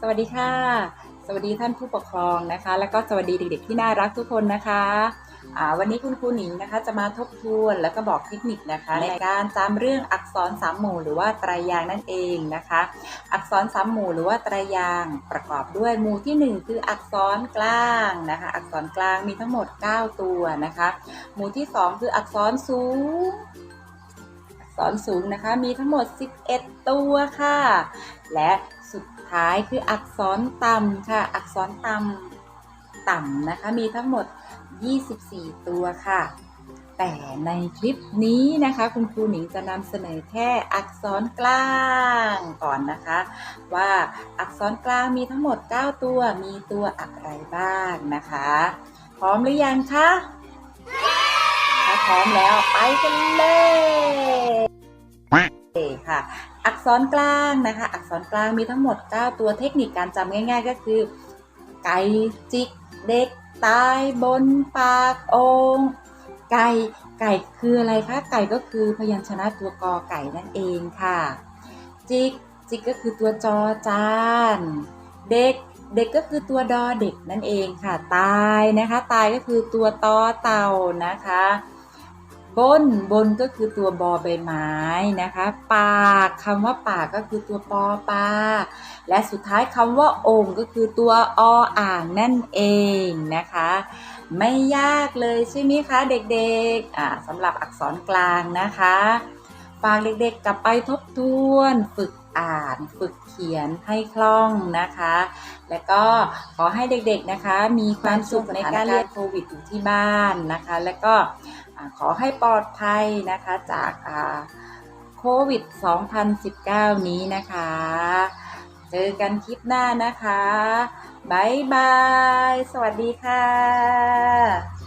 สวัสดีค่ะ สวัสดีท่านผู้ปกครองนะคะ แล้วก็สวัสดีเด็กๆที่น่ารักทุกคนนะคะอ่าวันนี้คุณครูหนิงนะคะจะมาทบทวนแล้วก็บอกเทคนิคนะคะ ในการจำเรื่องอักษรสามหมู่หรือว่าไตรยางค์นั่นเองนะคะ อักษรสามหมู่หรือว่าไตรยางค์ประกอบด้วยหมู่ที่หนึ่งคืออักษรกลางนะคะ อักษรกลางมีทั้งหมด 9 ตัวนะคะ หมู่ที่สองคืออักษรสูงอักษรสูงนะคะมีทั้งหมด 11 ตัวค่ะ และสุด ท้ายคืออักษรต่ำค่ะ อักษรต่ำต่ำนะคะ มีทั้งหมด 24 ตัวค่ะ แต่ในคลิปนี้นะคะ คุณครูหนิงจะนำเสนอแค่อักษรกลางก่อนนะคะ ว่าอักษรกลางมีทั้งหมด 9 ตัว มีตัวอะไรบ้างนะคะ พร้อมหรือยังคะถ้าพร้อมแล้วไปกันเลย ค่ะ อักษรกลางนะคะ อักษรกลางมีทั้งหมด 9 ตัวเทคนิคการจำง่าย ๆ ก็คือ ไก่จิกเด็กตายบนปากองไก่ไก่คืออะไรคะ ไก่ก็คือพยัญชนะตัวกอไก่นั่นเองค่ะ จิกจิกก็คือตัวจอจาน เด็กเด็กก็คือตัวดอเด็กนั่นเองค่ะ ตายนะคะ ตายก็คือตัวตอเต่านะคะ บนบนก็คือตัวบอใบไม้นะคะปากคำว่าปากก็คือตัวปอปลาและสุดท้ายคำว่าองค์ก็คือตัวออ่างนั่นเองนะคะ ไม่ยากเลยใช่ไหมคะเด็กๆสำหรับอักษรกลางนะคะ ฝากเด็กๆกลับไปทบทวน ฝึกอ่าน ฝึกเขียนให้คล่องนะคะ และก็ขอให้เด็กๆนะคะ มีความสุขในการเรียนโควิดอยู่ที่บ้านนะคะ และก็ขอให้ปลอดภัยนะคะจากโควิด 2019 นี้นะคะ เจอกันคลิปหน้านะคะบายบาย สวัสดีค่ะ